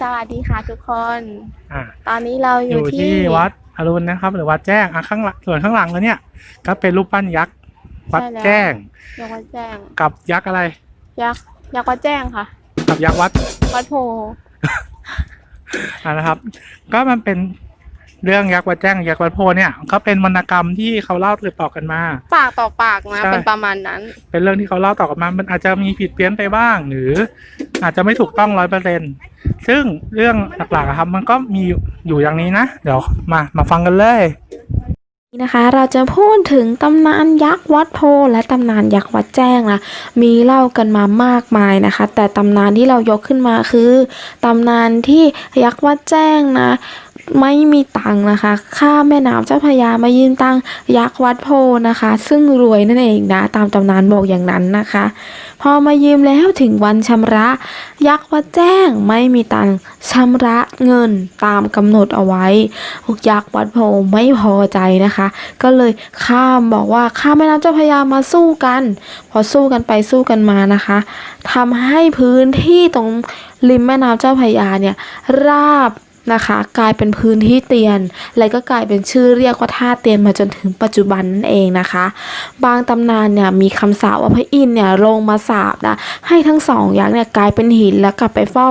สวัสดีค่ะทุกคน อ่า ตอนนี้เราออยู่ยู่ที่วัดอรุณนะครับ หรือวัดแจ้งอะข้างหลังส่วนข้างหลังแล้วเนี่ย ก็เป็นรูปปั้นยักษ์วัดแจ้ง ยักษ์วัดแจ้งกับยักษ์อะไร ยักษ์ยักษ์วัดแจ้งค่ะ กับยักษ์วัดวัดโพอ่านะครับ ก็มันเป็นเรื่องยักษ์วัดแจ้งยักษ์วัดโพเนี่ยก็เป็นวรรณกรรมที่เขาเล่าสืบต่อกันมา ปากต่อปากนะ ใช่ เป็นประมาณนั้น เป็นเรื่องที่เขาเล่าต่อกันมา มันอาจจะมีผิดเพี้ยนไปบ้าง หรือ อาจจะไม่ถูกต้องร้อยเปอร์เซ็นซึ่งเรื่องหลักๆอะครับ มันก็มีอยู่อย่างนี้นะ เดี๋ยวมามาฟังกันเลยนี่นะคะเราจะพูดถึงตำนานยักษ์วัดโพและตำนานยักษ์วัดแจ้งนะมีเล่ากันมามากมายนะคะ แต่ตำนานที่เรายกขึ้นมาคือตำนานที่ยักษ์วัดแจ้งนะ ไม่มีตังนะคะ ข้าแม่น้ำเจ้าพยามายืมตังยักษ์วัดโพนะคะ ซึ่งรวยนั่นเองนะ ตามตำนานบอกอย่างนั้นนะคะ พอมายืมแล้วถึงวันชำระ ยักษ์วัดแจ้งไม่มีตังชำระเงินตามกำหนดเอาไว้ยักษ์วัดโพไม่พอใจนะคะ ก็เลยข้ามบอกว่าข้าแม่น้ำเจ้าพยามาสู้กัน พอสู้กันไปสู้กันมานะคะทำให้พื้นที่ตรงริมแม่น้ำเจ้าพยาเนี่ยราบ นะคะ กลายเป็นพื้นที่เตียน และก็กลายเป็นชื่อเรียกว่าท่าเตียนมาจนถึงปัจจุบันนั่นเองนะคะ บางตำนานเนี่ยมีคำสาปว่าพระอินทร์เนี่ยลงมาสาบนะให้ทั้งสองยักษ์เนี่ยกลายเป็นหินแล้วกลับไปเฝ้า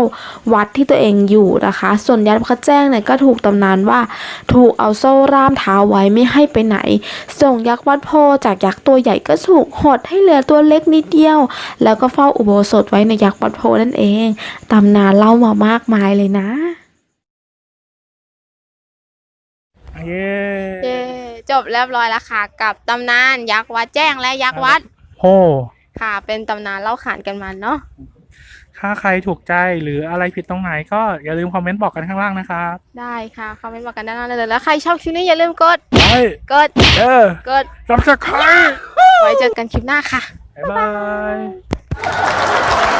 วัดที่ตัวเองอยู่นะคะ ส่วนยักษ์พระแจ้งเนี่ยก็ถูกตำนานว่าถูกเอาโซ่ร่ามเท้าไว้ไม่ให้ไปไหน ส่งยักษ์วัดโพจากยักษ์ตัวใหญ่ก็ถูกหดให้เหลือตัวเล็กนิดเดียว แล้วก็เฝ้าอุโบสถไว้ในยักษ์วัดโพนั่นเอง ตำนานเล่ามามากมายเลยนะ เย้เย้จบเรียบร้อยแล้วค่ะ กับตำนานยักษ์วัดแจ้งและยักษ์วัดโพค่ะ เป็นตำนานเล่าขานกันมาเนาะถ้าใครถูกใจหรืออะไรผิดตรงไหนก็อย่าลืมคอมเมนต์บอกกันข้างล่างนะครับได้ค่ะคอมเมนต์บอกกันด้านล่างได้เลยแล้วใครชอบคลิปนี้อย่าลืมกดไปกดเออกดซับสไครต์ไว้เจอกันคลิปหน้าค่ะ บ๊ายบาย